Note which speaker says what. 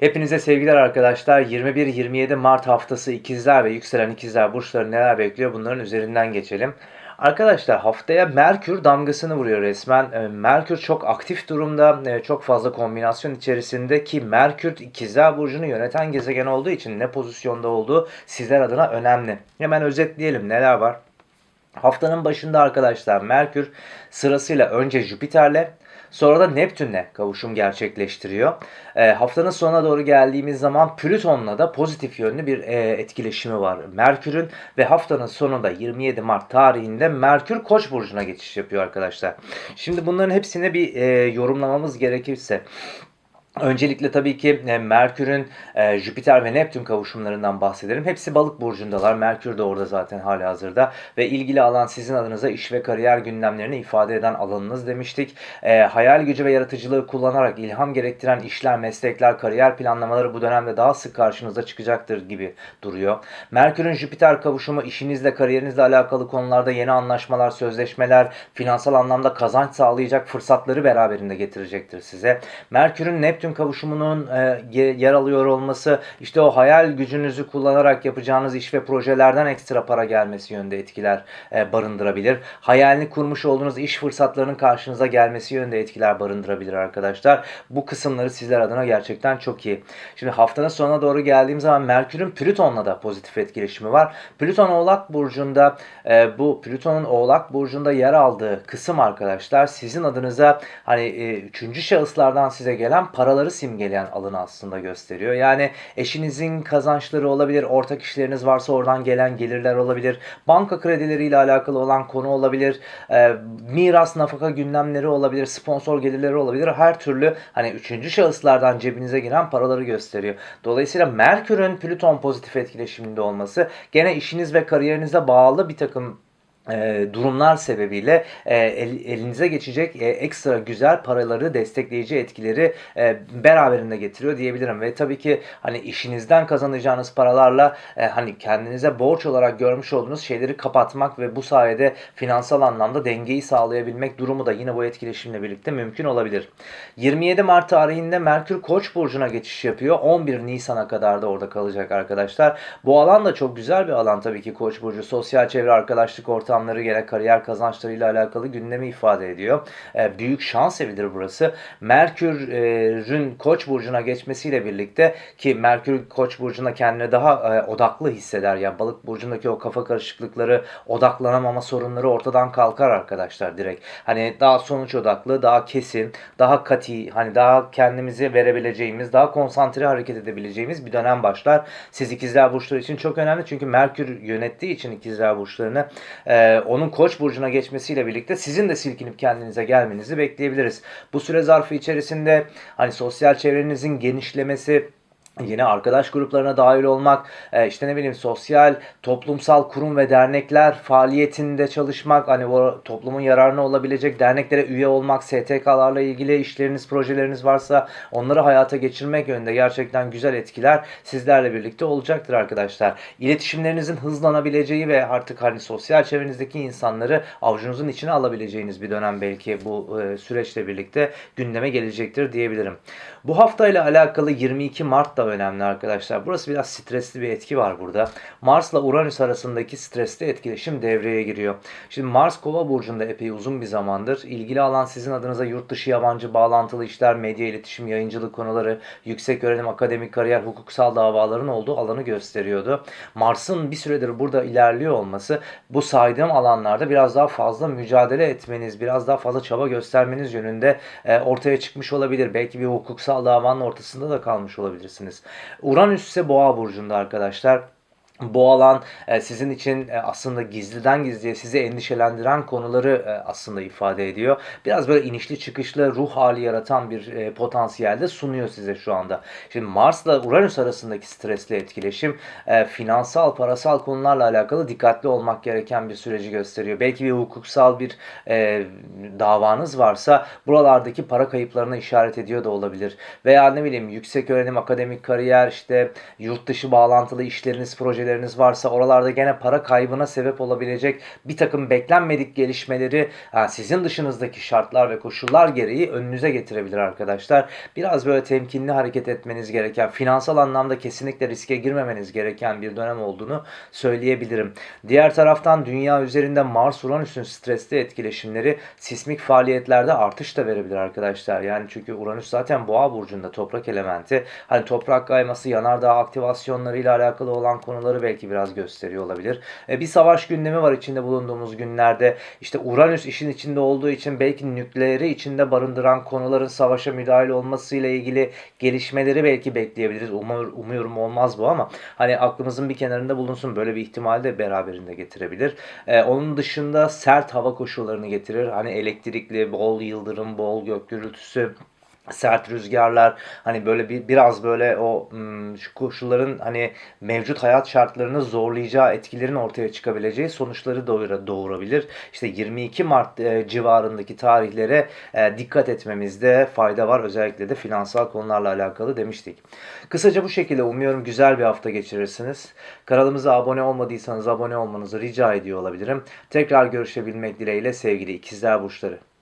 Speaker 1: Hepinize sevgiler arkadaşlar. 21-27 Mart haftası ikizler ve yükselen ikizler burçları neler bekliyor bunların üzerinden geçelim. Arkadaşlar haftaya Merkür damgasını vuruyor resmen. Ee, Merkür çok aktif durumda, ee, çok fazla kombinasyon içerisinde ki Merkür ikizler burcunu yöneten gezegen olduğu için ne pozisyonda olduğu sizler adına önemli. Hemen özetleyelim neler var. Haftanın başında arkadaşlar Merkür sırasıyla önce Jüpiter'le Sonra da Neptün'le kavuşum gerçekleştiriyor. E, haftanın sonuna doğru geldiğimiz zaman Plüton'la da pozitif yönlü bir e, etkileşimi var Merkür'ün ve haftanın sonunda 27 Mart tarihinde Merkür Koç burcuna geçiş yapıyor arkadaşlar. Şimdi bunların hepsini bir e, yorumlamamız gerekirse Öncelikle tabii ki e, Merkür'ün e, Jüpiter ve Neptün kavuşumlarından bahsedelim. Hepsi balık burcundalar. Merkür de orada zaten hali hazırda. Ve ilgili alan sizin adınıza iş ve kariyer gündemlerini ifade eden alanınız demiştik. E, hayal gücü ve yaratıcılığı kullanarak ilham gerektiren işler, meslekler, kariyer planlamaları bu dönemde daha sık karşınıza çıkacaktır gibi duruyor. Merkür'ün Jüpiter kavuşumu işinizle, kariyerinizle alakalı konularda yeni anlaşmalar, sözleşmeler, finansal anlamda kazanç sağlayacak fırsatları beraberinde getirecektir size. Merkür'ün Neptün Neptün kavuşumunun e, yer alıyor olması işte o hayal gücünüzü kullanarak yapacağınız iş ve projelerden ekstra para gelmesi yönde etkiler e, barındırabilir. Hayalini kurmuş olduğunuz iş fırsatlarının karşınıza gelmesi yönde etkiler barındırabilir arkadaşlar. Bu kısımları sizler adına gerçekten çok iyi. Şimdi haftanın sonuna doğru geldiğim zaman Merkür'ün Plüton'la da pozitif etkileşimi var. Plüton Oğlak Burcu'nda e, bu Plüton'un Oğlak Burcu'nda yer aldığı kısım arkadaşlar sizin adınıza hani e, üçüncü şahıslardan size gelen para paraları simgeleyen alanı aslında gösteriyor. Yani eşinizin kazançları olabilir, ortak işleriniz varsa oradan gelen gelirler olabilir, banka kredileriyle alakalı olan konu olabilir, e, miras nafaka gündemleri olabilir, sponsor gelirleri olabilir. Her türlü hani üçüncü şahıslardan cebinize giren paraları gösteriyor. Dolayısıyla Merkür'ün Plüton pozitif etkileşiminde olması gene işiniz ve kariyerinize bağlı bir takım e, durumlar sebebiyle e, el, elinize geçecek e, ekstra güzel paraları destekleyici etkileri beraberinde getiriyor diyebilirim ve tabii ki hani işinizden kazanacağınız paralarla hani kendinize borç olarak görmüş olduğunuz şeyleri kapatmak ve bu sayede finansal anlamda dengeyi sağlayabilmek durumu da yine bu etkileşimle birlikte mümkün olabilir. 27 Mart tarihinde Merkür Koç burcuna geçiş yapıyor. 11 Nisan'a kadar da orada kalacak arkadaşlar. Bu alan da çok güzel bir alan tabii ki Koç burcu. Sosyal çevre, arkadaşlık ortamı ortamları gerek kariyer kazançlarıyla alakalı gündemi ifade ediyor. E, büyük şans evidir burası. Merkür'ün Koç burcuna geçmesiyle birlikte ki Merkür Koç burcuna kendine daha e, odaklı hisseder. Yani balık burcundaki o kafa karışıklıkları, odaklanamama sorunları ortadan kalkar arkadaşlar direkt. Hani daha sonuç odaklı, daha kesin, daha kati, hani daha kendimizi verebileceğimiz, daha konsantre hareket edebileceğimiz bir dönem başlar. Siz ikizler burçları için çok önemli çünkü Merkür yönettiği için ikizler burçlarını e, e, onun koç burcuna geçmesiyle birlikte sizin de silkinip kendinize gelmenizi bekleyebiliriz. Bu süre zarfı içerisinde hani sosyal çevrenizin genişlemesi, Yine arkadaş gruplarına dahil olmak, e, işte ne bileyim sosyal, toplumsal kurum ve dernekler faaliyetinde çalışmak, hani o toplumun yararına olabilecek derneklere üye olmak, STK'larla ilgili işleriniz, projeleriniz varsa onları hayata geçirmek yönünde gerçekten güzel etkiler sizlerle birlikte olacaktır arkadaşlar. İletişimlerinizin hızlanabileceği ve artık hani sosyal çevrenizdeki insanları avucunuzun içine alabileceğiniz bir dönem belki bu e, süreçle birlikte gündeme gelecektir diyebilirim. Bu haftayla alakalı 22 Mart'ta önemli arkadaşlar. Burası biraz stresli bir etki var burada. Mars'la Uranüs arasındaki stresli etkileşim devreye giriyor. Şimdi Mars Kova burcunda epey uzun bir zamandır. İlgili alan sizin adınıza yurt dışı yabancı bağlantılı işler, medya iletişim, yayıncılık konuları, yüksek öğrenim, akademik kariyer, hukuksal davaların olduğu alanı gösteriyordu. Mars'ın bir süredir burada ilerliyor olması bu saydığım alanlarda biraz daha fazla mücadele etmeniz, biraz daha fazla çaba göstermeniz yönünde e, ortaya çıkmış olabilir. Belki bir hukuksal davanın ortasında da kalmış olabilirsiniz yapabilirsiniz. Uranüs ise boğa burcunda arkadaşlar bu alan e, sizin için e, aslında gizliden gizliye sizi endişelendiren konuları e, aslında ifade ediyor. Biraz böyle inişli çıkışlı ruh hali yaratan bir potansiyel de sunuyor size şu anda. Şimdi Mars'la Uranüs arasındaki stresli etkileşim finansal, parasal konularla alakalı dikkatli olmak gereken bir süreci gösteriyor. Belki bir hukuksal bir davanız varsa buralardaki para kayıplarına işaret ediyor da olabilir. Veya ne bileyim yüksek öğrenim, akademik kariyer, işte yurt dışı bağlantılı işleriniz, projeleriniz projeleriniz varsa oralarda gene para kaybına sebep olabilecek bir takım beklenmedik gelişmeleri sizin dışınızdaki şartlar ve koşullar gereği önünüze getirebilir arkadaşlar. Biraz böyle temkinli hareket etmeniz gereken, finansal anlamda kesinlikle riske girmemeniz gereken bir dönem olduğunu söyleyebilirim. Diğer taraftan dünya üzerinde Mars-Uranüs'ün stresli etkileşimleri sismik faaliyetlerde artış da verebilir arkadaşlar. Yani çünkü Uranüs zaten boğa burcunda toprak elementi. Hani toprak kayması, yanardağ aktivasyonlarıyla alakalı olan konuları belki biraz gösteriyor olabilir. E, bir savaş gündemi var içinde bulunduğumuz günlerde. İşte Uranüs işin içinde olduğu için belki nükleeri içinde barındıran konuların savaşa müdahale olmasıyla ilgili gelişmeleri belki bekleyebiliriz. Umur, umuyorum olmaz bu ama hani aklımızın bir kenarında bulunsun. Böyle bir ihtimal de beraberinde getirebilir. E, onun dışında sert hava koşullarını getirir. Hani elektrikli, bol yıldırım, bol gök gürültüsü, sert rüzgarlar hani böyle bir biraz böyle o hmm, şu koşulların hani mevcut hayat şartlarını zorlayacağı etkilerin ortaya çıkabileceği sonuçları doğura, doğurabilir. İşte 22 Mart e, civarındaki tarihlere e, dikkat etmemizde fayda var. Özellikle de finansal konularla alakalı demiştik. Kısaca bu şekilde umuyorum güzel bir hafta geçirirsiniz. Kanalımıza abone olmadıysanız abone olmanızı rica ediyor olabilirim. Tekrar görüşebilmek dileğiyle sevgili ikizler burçları.